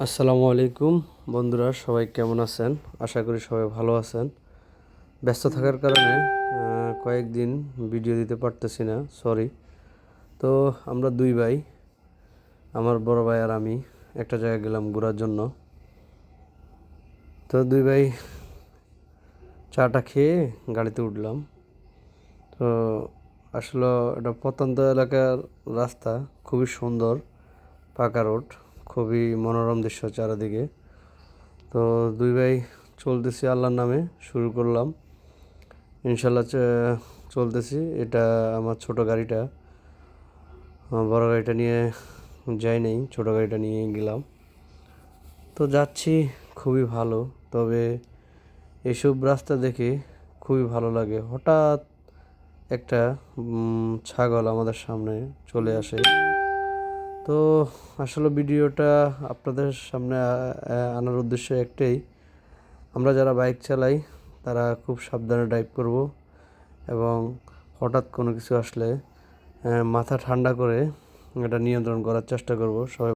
আসসালামু আলাইকুম। বন্ধুরা, সবাই কেমন আছেন? আশা করি সবাই ভালো আছেন। ব্যস্ত থাকার কারণে কয়েকদিন ভিডিও দিতে পারতেছি না সরি তো আমরা দুই ভাই, আমার বড় ভাই আর আমি একটা জায়গায় গেলাম ঘোরার জন্য। তো দুই ভাই চাটা খেয়ে গাড়িতে উঠলাম। তো আসলে এটা প্রত্যন্ত এলাকার রাস্তা, খুবই সুন্দর, পাকা রোড। খুবই মনোরম দৃশ্য চারিদিকে। তো দুই ভাই চলতেছি আল্লাহর নামে, শুরু করলাম। ইনশাল্লাহ চলতেছি। এটা আমার ছোট গাড়িটা। বড় গাড়িটা নিয়ে যাই নাই, ছোট গাড়িটা নিয়ে গেলাম। তো যাচ্ছি, খুবই ভালো। তবে এসব রাস্তা দেখে খুবই ভালো লাগে। হঠাৎ একটা ছাগল আমাদের সামনে চলে আসে। তো আসলে ভিডিওটা আপনাদের সামনে আনার উদ্দেশ্য একটাই। আমরা যারা বাইক চালাই, তারা খুব সাবধানে ড্রাইভ করব এবং হঠাৎ কোনো কিছু আসলে মাথা ঠান্ডা করে এটা নিয়ন্ত্রণ করার চেষ্টা করব। সবাই